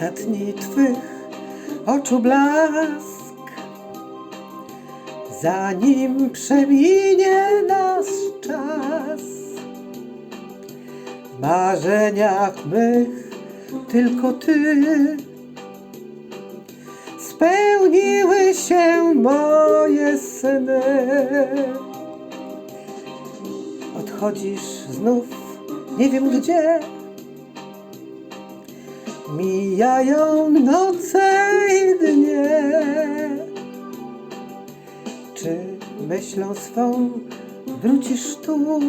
ostatni twych oczu blask. Zanim przeminie nasz czas, w marzeniach mych tylko ty spełniły się moje sny. Odchodzisz znów, nie wiem gdzie. Mijają noce i dnie. Czy myślą swą wrócisz tu?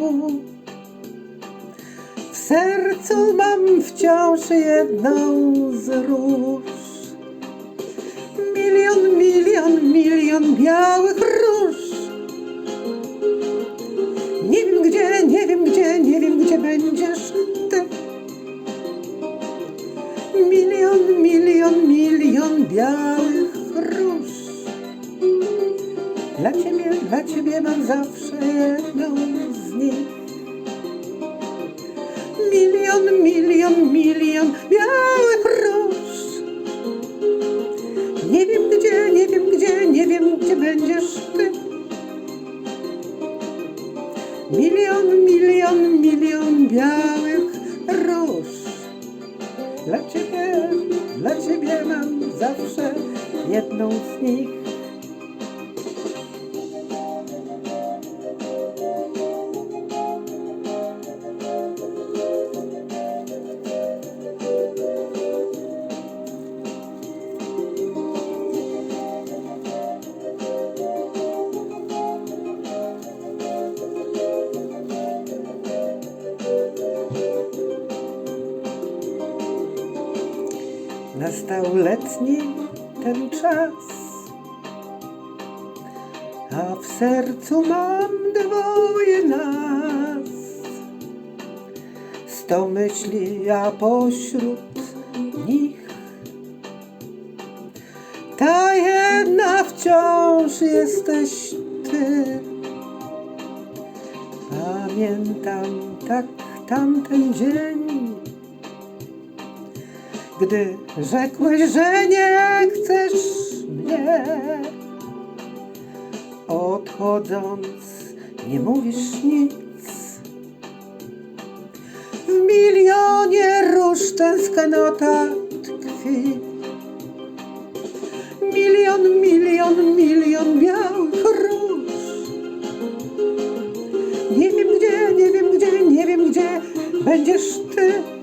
W sercu mam wciąż jedną z róż. Milion, milion, milion białych róż. Białych róż. Dla ciebie, dla ciebie mam zawsze jedną z nich. Milion, milion, milion białych róż. Nie wiem gdzie, nie wiem gdzie, nie wiem gdzie będziesz ty. Milion, milion, milion białych róż. Dla ciebie, dla ciebie mam zawsze jedną z nich. Nastał letni ten czas, a w sercu mam dwoje nas. Sto myśli, a pośród nich ta jedna wciąż jesteś ty. Pamiętam tak tamten dzień gdy rzekłeś, że nie chcesz mnie. Odchodząc, nie mówisz nic. W milionie róż tęsknota tkwi. Milion, milion, milion białych róż. Nie wiem gdzie, nie wiem gdzie, nie wiem gdzie będziesz ty.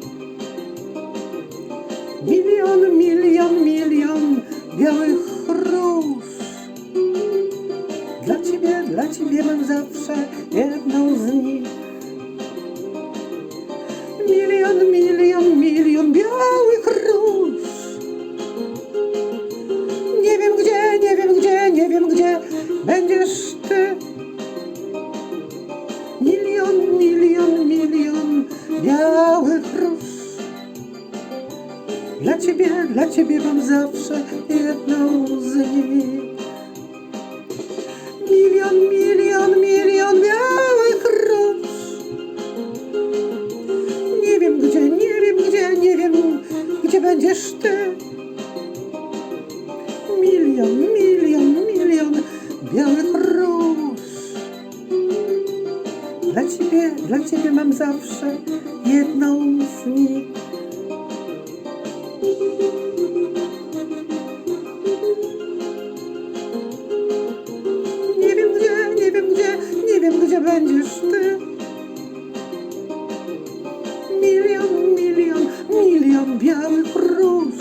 Dla ciebie, dla ciebie mam zawsze jedną z nich. Milion, milion, milion białych róż. Nie wiem gdzie, nie wiem gdzie, nie wiem gdzie będziesz ty. Milion, milion, milion białych róż. Dla ciebie, dla ciebie mam zawsze jedną z Dla ciebie, dla ciebie mam zawsze jedną z nich. Nie wiem gdzie, nie wiem gdzie, nie wiem gdzie będziesz ty. Milion, milion, milion białych róż.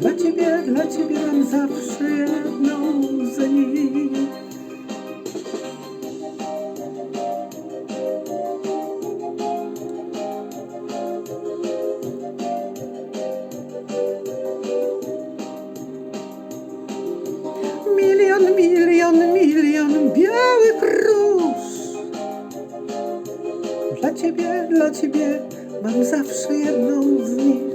Dla ciebie, dla ciebie mam zawsze jedną Dla ciebie, dla ciebie mam zawsze jedną z nich.